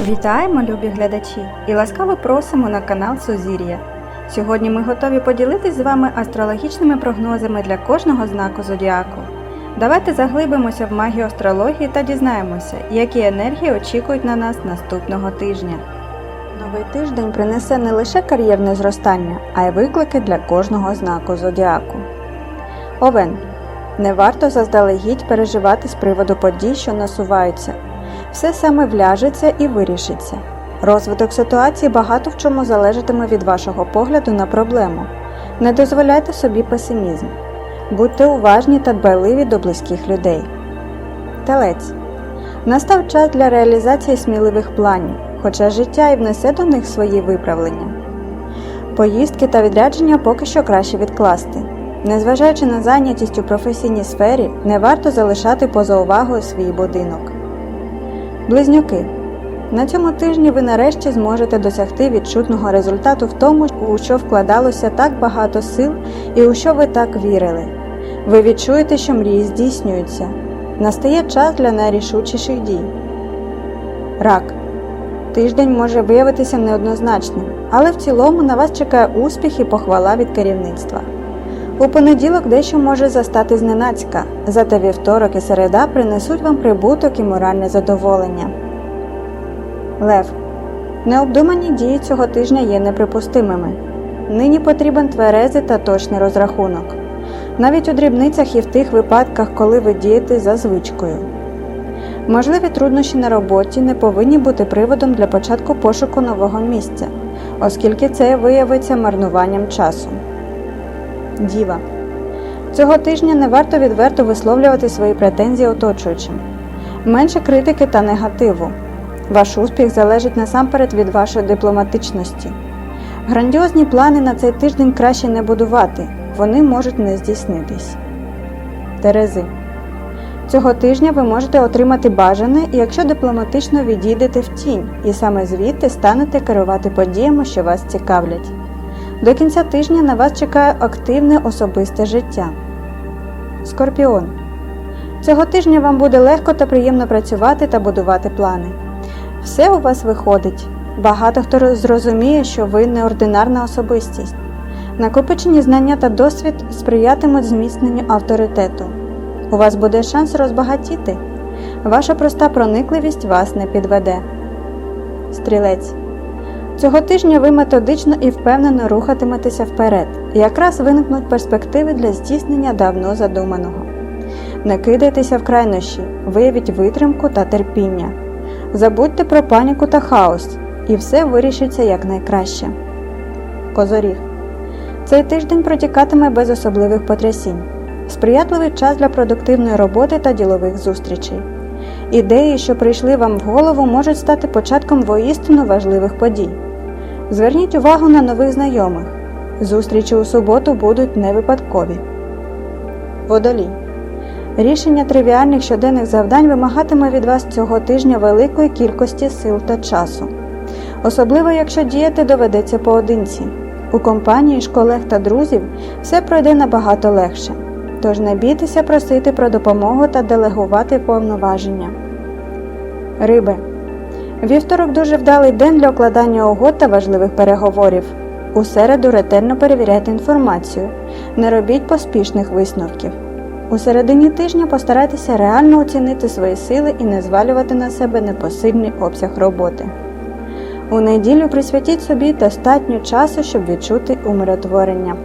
Вітаємо, любі глядачі, і ласкаво просимо на канал Сузір'я. Сьогодні ми готові поділитись з вами астрологічними прогнозами для кожного знаку зодіаку. Давайте заглибимося в магію астрології та дізнаємося, які енергії очікують на нас наступного тижня. Новий тиждень принесе не лише кар'єрне зростання, а й виклики для кожного знаку зодіаку. Овен. Не варто заздалегідь переживати з приводу подій, що насуваються. Все саме вляжеться і вирішиться. Розвиток ситуації багато в чому залежатиме від вашого погляду на проблему. Не дозволяйте собі песимізм. Будьте уважні та дбайливі до близьких людей. Телець. Настав час для реалізації сміливих планів, хоча життя і внесе до них свої виправлення. Поїздки та відрядження поки що краще відкласти. Незважаючи на зайнятість у професійній сфері, не варто залишати поза увагою свій будинок. Близнюки. На цьому тижні ви нарешті зможете досягти відчутного результату в тому, у що вкладалося так багато сил і у що ви так вірили. Ви відчуєте, що мрії здійснюються. Настає час для найрішучіших дій. Рак. Тиждень може виявитися неоднозначним, але в цілому на вас чекає успіх і похвала від керівництва. У понеділок дещо може застати зненацька, зате вівторок і середа принесуть вам прибуток і моральне задоволення. Лев. Необдумані дії цього тижня є неприпустимими. Нині потрібен тверезий та точний розрахунок. Навіть у дрібницях і в тих випадках, коли ви дієте за звичкою. Можливі труднощі на роботі не повинні бути приводом для початку пошуку нового місця, оскільки це виявиться марнуванням часу. Діва. Цього тижня не варто відверто висловлювати свої претензії оточуючим. Менше критики та негативу. Ваш успіх залежить насамперед від вашої дипломатичності. Грандіозні плани на цей тиждень краще не будувати, вони можуть не здійснитись. Терези. Цього тижня ви можете отримати бажане, якщо дипломатично відійдете в тінь, і саме звідти станете керувати подіями, що вас цікавлять. До кінця тижня на вас чекає активне особисте життя. Скорпіон. Цього тижня вам буде легко та приємно працювати та будувати плани. Все у вас виходить. Багато хто зрозуміє, що ви неординарна особистість. Накопичені знання та досвід сприятимуть зміцненню авторитету. У вас буде шанс розбагатіти. Ваша проста проникливість вас не підведе. Стрілець. Цього тижня ви методично і впевнено рухатиметеся вперед. Якраз виникнуть перспективи для здійснення давно задуманого. Не кидайтеся в крайнощі, виявіть витримку та терпіння. Забудьте про паніку та хаос, і все вирішиться якнайкраще. Козоріг. Цей тиждень протікатиме без особливих потрясінь. Сприятливий час для продуктивної роботи та ділових зустрічей. Ідеї, що прийшли вам в голову, можуть стати початком воістину важливих подій. Зверніть увагу на нових знайомих. Зустрічі у суботу будуть не випадкові. Водолій. Рішення тривіальних щоденних завдань вимагатиме від вас цього тижня великої кількості сил та часу. Особливо, якщо діяти доведеться поодинці. У компанії ж та друзів все пройде набагато легше. Тож не бійтеся просити про допомогу та делегувати повноваження. Риби. Вівторок дуже вдалий день для укладання угод та важливих переговорів. У середу ретельно перевіряйте інформацію. Не робіть поспішних висновків. У середині тижня постарайтеся реально оцінити свої сили і не звалювати на себе непосильний обсяг роботи. У неділю присвятіть собі достатньо часу, щоб відчути умиротворення.